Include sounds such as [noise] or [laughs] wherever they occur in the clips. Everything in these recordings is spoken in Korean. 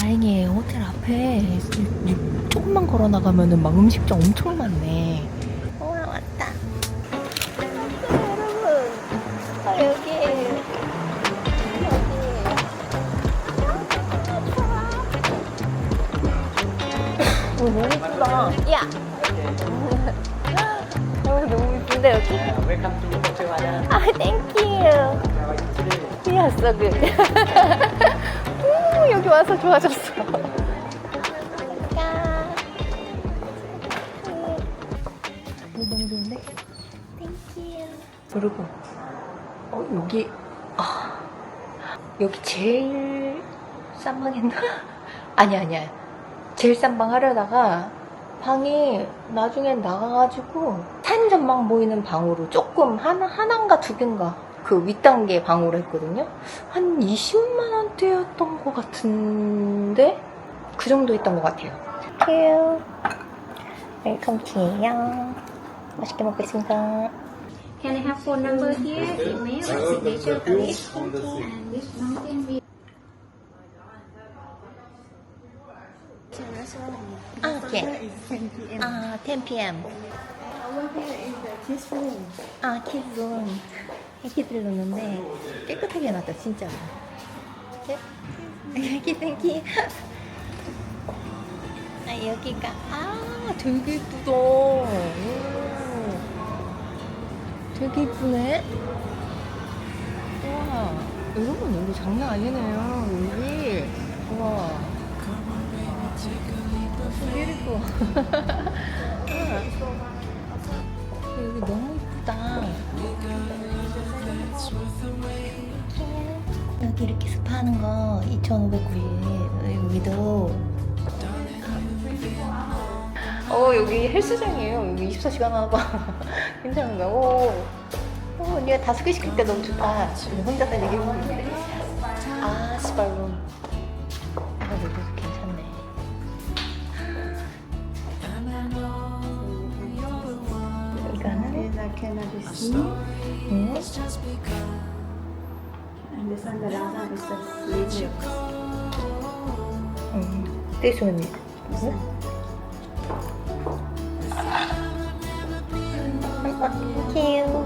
다행이에요. 호텔 앞에 조금만 걸어 나가면은 막 음식점 엄청 많네. 와 왔다. 왔어요, 여러분. 아, 여기 여기. 오 너무 이쁘다. 야. 어, 너무 이쁜데 여기. Welcome to Hotel Ada. 아, 땡큐. Are you? 야, so good. [laughs] 오, 여기 와서 좋아졌어. 야. 너무 좋은데? 땡큐. 그리고, 어, 여기, 아, 여기 제일 싼 방했나? [laughs] 아니, 아니야. 제일 싼 방 하려다가 방이 나중엔 나가가지고 산 전망 보이는 방으로 조금 하나, 하나인가 두 개인가 그 윗단계 방으로 했거든요. 한 20만 원대였던 것 같은데 그 정도 했던 것 같아요. 큐. 웰컴티예요. 맛있게 먹겠습니다. Can I have phone number here, email, signature, please? And this mountain view. 아, 예. 아, 10 p.m. Over here is the kids room. 아, 키즈룸. 애기들 노는데 깨끗하게 해놨다, 진짜로. 예? 애기, 땡기. 아, 여기가, 아, 되게 이쁘다. 오. 되게 이쁘네. 우와. 여러분, 여기 장난 아니네요, 여기. 우와. beautiful. [laughs] 2,590원. 여기도. 어, 여기 헬스장이에요. 여기 24시간 하나 봐. 괜찮은가? 오. 어, 언니가 다섯 개 시킬 때 너무 좋다. 혼자 다니기 힘든데. 아, 스발룸. 아, 여기도 괜찮네. 이거는 These 음, one is the sleep milk. 음.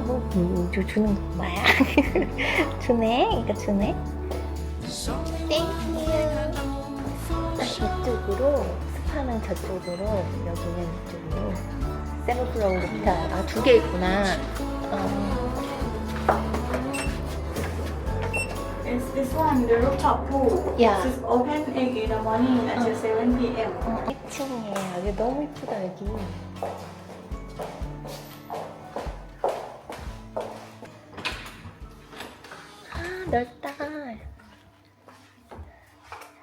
뭐, 저 주는 거 뭐야? 주네? 이거 주네? 땡큐. 이쪽으로, 스파는 저쪽으로, 여기는 이쪽으로. 루피타. 아, 두 개 있구나. 어, This one, the rooftop pool. Yeah. This is open 8 in the morning until 7 p.m. 어, 1층이에요. 여기 너무 이쁘다, 여기. 아, 넓다.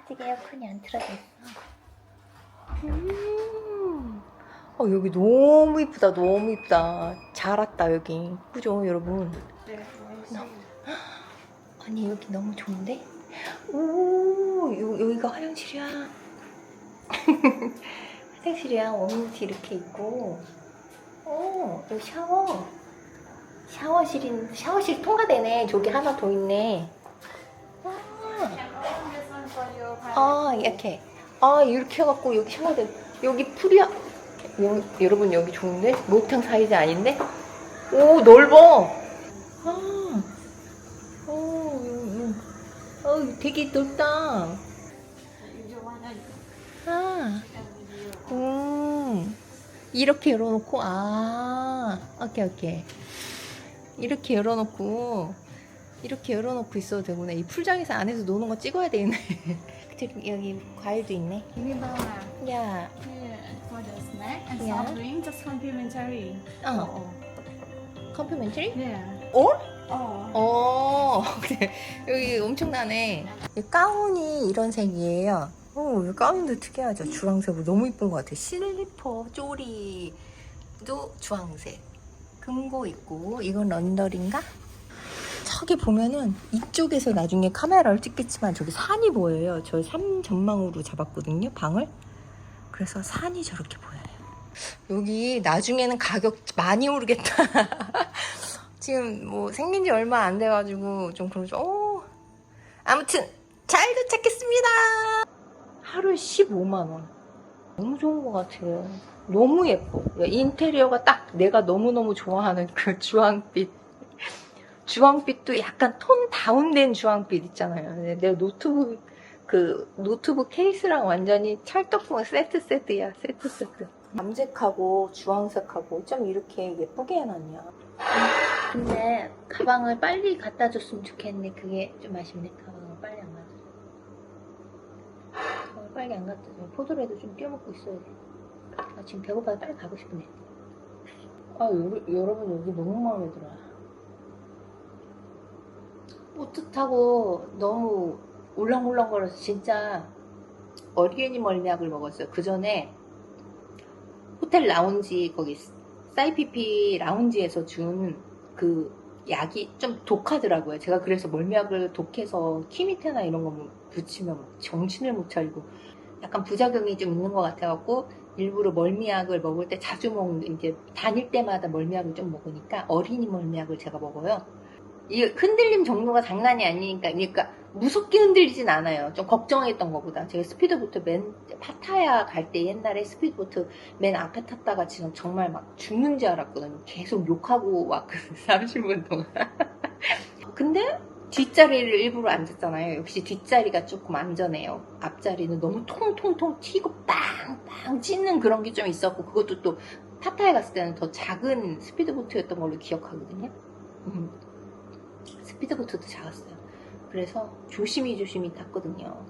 아직 에어컨이 안 틀어져 있어. 음. 어, 여기 너무 이쁘다, 너무 이쁘다. 잘 왔다, 여기. 그죠, 여러분? 아니, 여기 너무 좋은데? 오, 요, 여기가 화장실이야. [laughs] 화장실이야. 원무티 이렇게 있고. 어, 여기 샤워. 샤워실인, 샤워실 통과되네. 저기 하나 더 있네. 아. 아, 이렇게. 아, 이렇게 해갖고 여기 샤워대. 여기 풀이야. 여, 여러분, 여기 좋은데? 목욕탕 사이즈 아닌데? 오, 넓어. 아, 오, 여기, 어, 되게 넓다. 아. 음, 이렇게 열어놓고, 아, 오케이, 오케이. 이렇게 열어놓고, 이렇게 열어놓고 있어도 되구나. 이 풀장에서 안에서 노는 거 찍어야. 저기, 여기 과일도 있네. 야, for the snack and Yeah. soft drink, just complimentary. 어, 컴플멘트리? Yeah. 어? 어, [laughs] 그래. 여기 엄청나네. 이 가운이 이런 색이에요. 어, 이 가운도 특이하죠. 주황색으로 너무 이쁜 것 같아. 슬리퍼, 쪼리도 주황색. 금고 있고, 이건 런더인가? 저기 보면은 이쪽에서 나중에 카메라를 찍겠지만 저기 산이 보여요. 저 산 전망으로 잡았거든요, 방을. 그래서 산이 저렇게 보여요. 여기 나중에는 가격 많이 오르겠다. [laughs] 지금 뭐 생긴 지 얼마 안 돼가지고 좀 그러죠. 오. 아무튼 잘 도착했습니다. 하루에 15만 원. 너무 좋은 것 같아요. 너무 예뻐. 인테리어가 딱 내가 너무너무 좋아하는 그 [laughs] 주황빛. 주황빛도 약간 톤 다운된 주황빛 있잖아요. 근데 내 노트북, 그 노트북 케이스랑 완전히 찰떡궁 세트 세트야. 세트 세트. 남색하고 주황색하고 좀 이렇게 예쁘게 해놨냐. 근데 가방을 빨리 갖다 줬으면 좋겠는데 그게 좀 아쉽네. 가방을 빨리 안 갖다 줘. 가방을 빨리 안 갖다 줘. 포도라도 좀 띄워먹고 있어야 돼. 아, 지금 배고파서 빨리 가고 싶네. 아, 요, 여러분 여기 너무 마음에 들어요. 뿌듯하고 너무 울렁울렁거려서 진짜 어리애니 멀미약을 먹었어요. 그 전에 호텔 라운지 거기 사이피피 라운지에서 준 그 약이 좀 독하더라고요. 제가 그래서 멀미약을 독해서 키 밑에나 이런 거 붙이면 정신을 못 차리고 약간 부작용이 좀 있는 것 같아갖고 일부러 멀미약을 먹을 때 자주 먹는 이제 다닐 때마다 멀미약을 좀 먹으니까 어린이 멀미약을 제가 먹어요. 이 흔들림 정도가 장난이 아니니까 그러니까 무섭게 흔들리진 않아요. 좀 걱정했던 것보다 제가 스피드보트 맨 파타야 갈 때 옛날에 스피드보트 맨 앞에 탔다가 지금 정말 막 죽는 줄 알았거든요. 계속 욕하고 왔거든요. 30분 [laughs] 동안. [laughs] 근데 뒷자리를 일부러 앉았잖아요. 역시 뒷자리가 조금 안전해요. 앞자리는 너무 통통통 튀고 빵빵 찢는 그런 게 좀 있었고 그것도 또 파타야 갔을 때는 더 작은 스피드보트였던 걸로 기억하거든요. 음. 스피드보트도 작았어요. 그래서 조심히 조심히 탔거든요.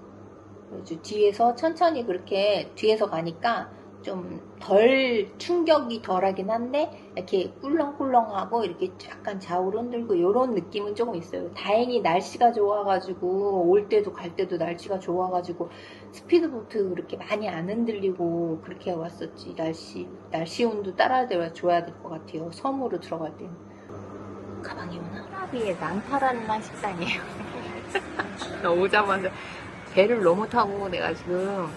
그래서 뒤에서 천천히 그렇게 뒤에서 가니까 좀 덜 충격이 덜하긴 한데 이렇게 꿀렁꿀렁하고 이렇게 약간 좌우로 흔들고 이런 느낌은 조금 있어요. 다행히 날씨가 좋아가지고 올 때도 갈 때도 날씨가 좋아가지고 스피드보트 그렇게 많이 안 흔들리고 그렇게 왔었지. 날씨 날씨 온도 따라줘야 줘야 될 것 같아요. 섬으로 들어갈 때는. 가방이 오나? 호라비의 난타라는 식당이에요. 오자마자 배를 너무 타고 내가 지금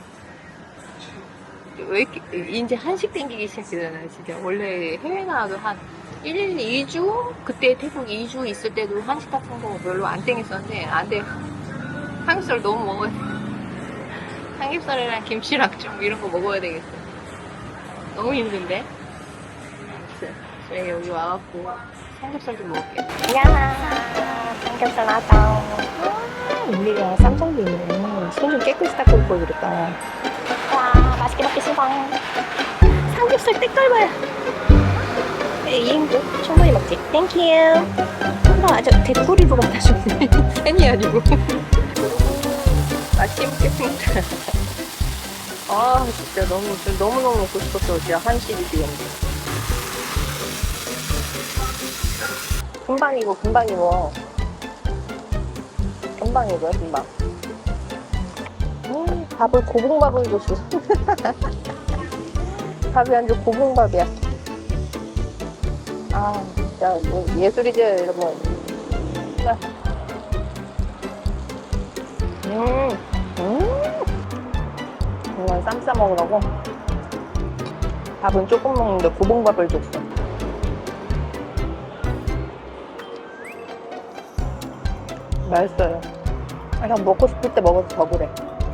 왜 이렇게 이제 한식 땡기기 시작했잖아요 진짜. 원래 해외 나와도 한 1, 2주? 그때 태국 2주 있을 때도 한식 같은 거 별로 안 땡겼었는데 안돼 삼겹살 너무 먹어야 돼. [laughs] 삼겹살이랑 김치랑 좀 이런 거 먹어야 되겠어. 너무 힘든데 저희 여기 와갖고 삼겹살 좀 먹을게요 야 삼겹살 나왔다. 우리가 쌈장도 있네. 손좀 깨끗이 닦고 올 걸 그랬다. 와 맛있게 먹겠습니다. 삼겹살 때깔 봐요 2인분 충분히 먹지. 땡큐 아, 저 대꾸리도 갖다 줬네. 팬이 아니고. 맛있게 먹겠습니다. 아 진짜 너무 너무너무 먹고 싶었어. 진짜 한식이 지금 금방이고 금방이고. 금방이고요 금방. 음, 밥을 고봉밥을 줬어. [laughs] 밥이 아주 고봉밥이야. 아 진짜 뭐 예술이죠 여러분. 음, 음. 이건 쌈싸 먹으라고? 밥은 조금 먹는데 고봉밥을 줬어 맛있어요. 그냥 먹고 싶을 때 먹어도 더 그래.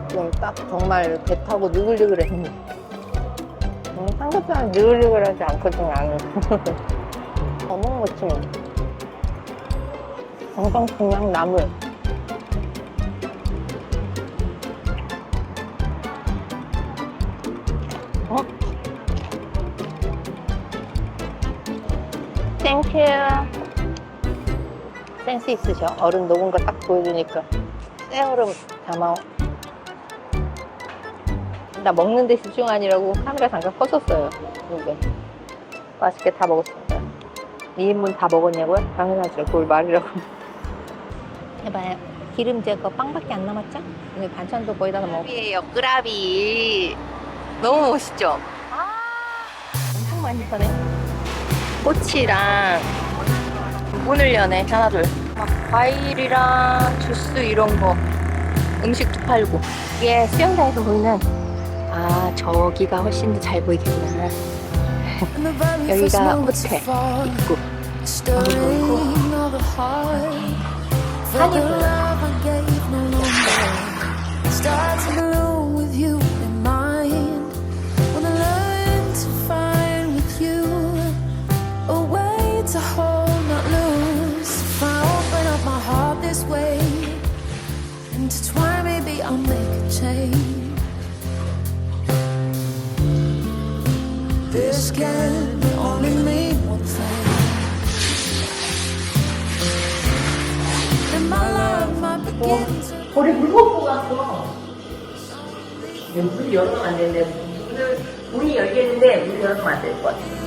지금 딱 정말 배 타고 느글느글해. 음, 삼겹살은 느글느글하지 않거든, 나는. [laughs] 어묵 무침. 정성 그냥 나물. 어? 땡큐. 센스 있으셔. 얼음 녹은 거 딱 보여주니까. 생얼음 담아. 나 먹는 데 집중 아니라고 카메라 잠깐 껐었어요. 근데 맛있게 다 먹었습니다. 2인분 다 먹었냐고요? 당연하죠. 그걸 말이라고. [laughs] 해봐요. 기름 제거 빵밖에 안 남았죠? 오늘 반찬도 거의 다 먹었고. 예요 끄라비. 너무 멋있죠? 아, 엄청 많이 파네. 꼬치랑 문을 여네 하나 둘. 막 과일이랑 주스 이런 거 음식도 팔고. 이게 수영장에서 보이는 아 저기가 훨씬 더 잘 보이겠구나. [laughs] 여기가 호텔 입구. 보 to. 머리 물 먹고 갔어. 문 열으면 안 되는데 문을 문이 열리는데 문 열으면 안 될 것 같아.